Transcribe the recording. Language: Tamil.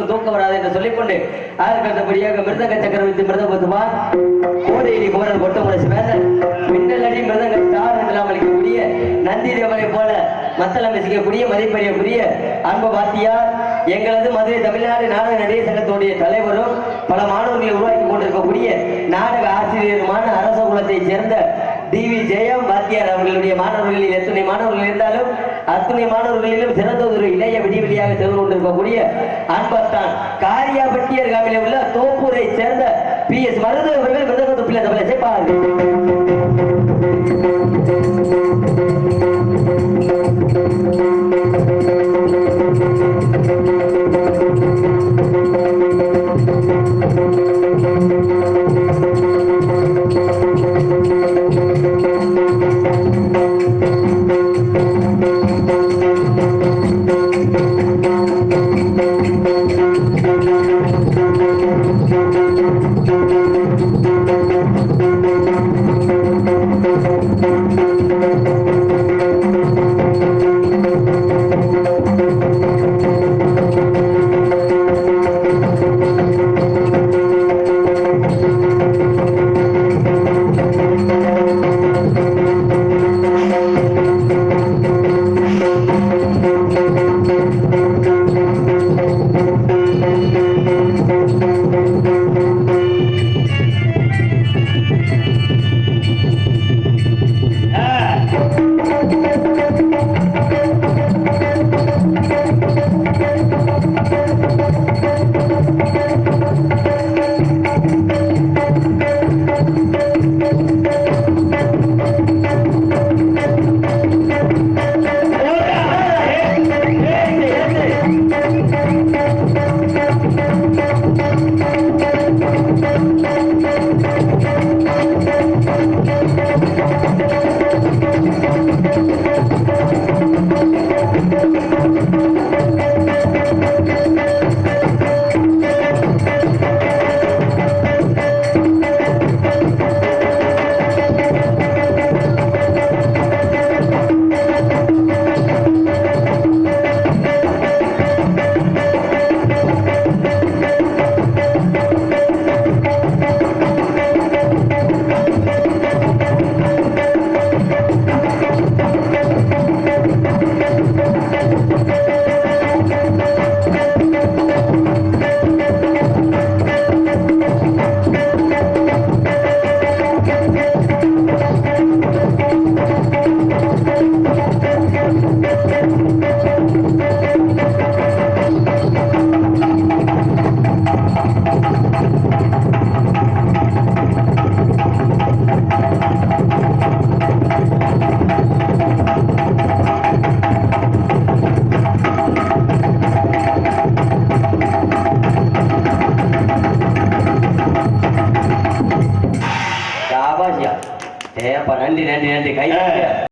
உங்களுக்கு தூக்கம் வராது என்று சொல்லிக்கொண்டு அதற்கடுத்தபடியாக மிருதங்க சக்கரவர்த்தி மிருதபத்துமா கோடையிலி குமரன் கொட்டமுறை வேந்தன் மின்னலடி மிருதங்க ஸ்டார் என்றெல்லாம் அளிக்கக்கூடிய நந்தி தேவனை போல மத்தளம் வசிக்கக்கூடிய மதிப்பறியக்கூடிய அன்பு வாத்தியார் எங்களது மதுரை தமிழ்நாடு நாடக நடிகை சங்கத்துடைய தலைவரும் பல மாணவர்களை உருவாக்கி கொண்டிருக்கக்கூடிய நாடக ஆசிரியருமான அரச குலத்தைச் சேர்ந்த டி வி ஜெயம் வாத்தியார் அவர்களுடைய மாணவர்களில் எத்தனை மாணவர்கள் இருந்தாலும் அத்தனை மாணவர்களிலும் சிறந்த ஒரு இளைய விடிவெளியாக சென்று கொண்டிருக்கக்கூடிய அன்பத்தான் காரியாபட்டியர் காவிலே உள்ள தோப்பூரை சேர்ந்த பி எஸ் மருது அவர்கள் மிருதங்க பிள்ளை தமிழை சேர்ப்பார்கள் ஏப்பா நன்றி நன்றி நன்றி கை